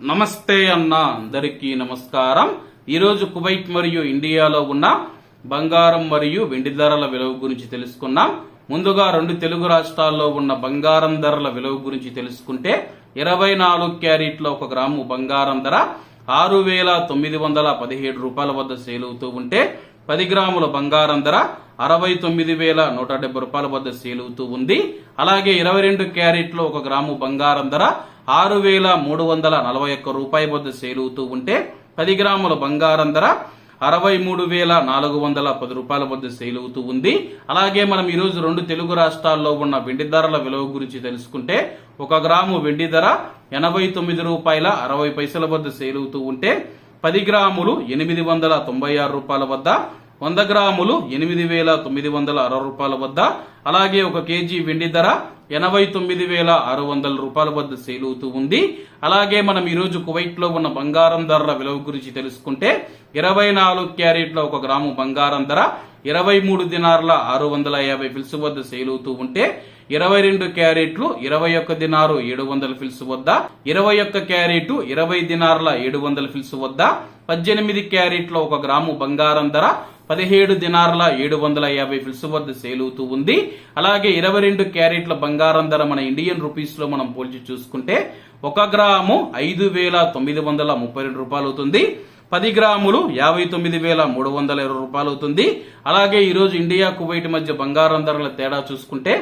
నమస్తే అన్న అందరికీ నమస్కారం. ఈరోజు కువైట్ మరియు ఇండియాలో ఉన్న బంగారం మరియు వెండి ధరల విలువ గురించి తెలుసుకున్నాం ముందుగా రెండు తెలుగు రాష్ట్రాల్లో ఉన్న బంగారం ధరల విలువ గురించి తెలుసుకుంటే ఇరవై నాలుగు క్యారెట్ల ఒక గ్రాము బంగారం ధర ఆరు వేల తొమ్మిది వందల పదిహేడు రూపాయల వద్ద సేల్ అవుతూ ఉంటే పది గ్రాముల బంగారం ధర అరవై తొమ్మిది వేల నూట డెబ్బై రూపాయల వద్ద సేల్ అవుతూ ఉంది. అలాగే ఇరవై రెండు క్యారెట్లు ఒక గ్రాము బంగారం ధర ఆరు వేల మూడు వందల నలభై ఒక్క రూపాయల వద్ద సేల్ అవుతూ ఉంటే పది గ్రాముల బంగారం ధర అరవై మూడు వేల నాలుగు వందల పది రూపాయల వద్ద సేల్ అవుతూ ఉంది. అలాగే మనం ఈరోజు రెండు తెలుగు రాష్ట్రాల్లో ఉన్న వెండి ధరల విలువ గురించి తెలుసుకుంటే ఒక గ్రాము వెండి ధర ఎనభై తొమ్మిది రూపాయల అరవై పైసల వద్ద సేల్ అవుతూ ఉంటే పది గ్రాములు ఎనిమిది వందల తొంభై ఆరు రూపాయల వద్ద వంద గ్రాములు ఎనిమిది వేల తొమ్మిది వందల అరవై రూపాయల వద్ద అలాగే ఒక కేజీ వెండి ధర ఎనభై తొమ్మిది వేల ఆరు వందల రూపాయల వద్ద సేల్ అవుతూ ఉంది. అలాగే మనం ఈరోజు కువైట్లో ఉన్న బంగారం ధరల విలువ గురించి తెలుసుకుంటే ఇరవై నాలుగు క్యారెట్ల ఒక గ్రాము బంగారం ధర ఇరవై మూడు దినార్ల ఆరు వందల యాభై ఫిల్స్ వద్ద సేల్ అవుతూ ఉంటే ఇరవై రెండు క్యారెట్లు ఇరవై ఒక్క దినారు ఏడు వందల ఫిల్స్ వద్ద ఇరవై ఒక్క క్యారెట్ ఇరవై దినార్ల ఏడు వందల ఫిల్స్ వద్ద పద్దెనిమిది క్యారెట్ల ఒక గ్రాము బంగారం ధర పదిహేడు దినార్ల ఏడు వందల యాభై ఫిల్స్ వద్ద సేల్ అవుతూ ఉంది. అలాగే ఇరవై రెండు క్యారెట్ల బంగారం ధర మన ఇండియన్ రూపీస్లో మనం పోల్చి చూసుకుంటే ఒక గ్రాము ఐదు వేల తొమ్మిది వందల ముప్పై రెండు రూపాయలు అవుతుంది పది గ్రాములు యాభై తొమ్మిది వేల మూడు వందల ఇరవై రూపాయలు అవుతుంది అలాగే ఈరోజు ఇండియా కువైట్ మధ్య బంగారం ధరల తేడా చూసుకుంటే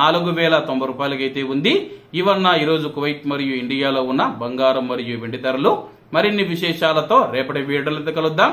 నాలుగు వేల తొంభై రూపాయలకి అయితే ఉంది. ఇవన్న ఈరోజు కువైట్ మరియు ఇండియాలో ఉన్న బంగారం మరియు వెండి ధరలు. మరిన్ని విశేషాలతో రేపటి వీడియోలతో కలుద్దాం.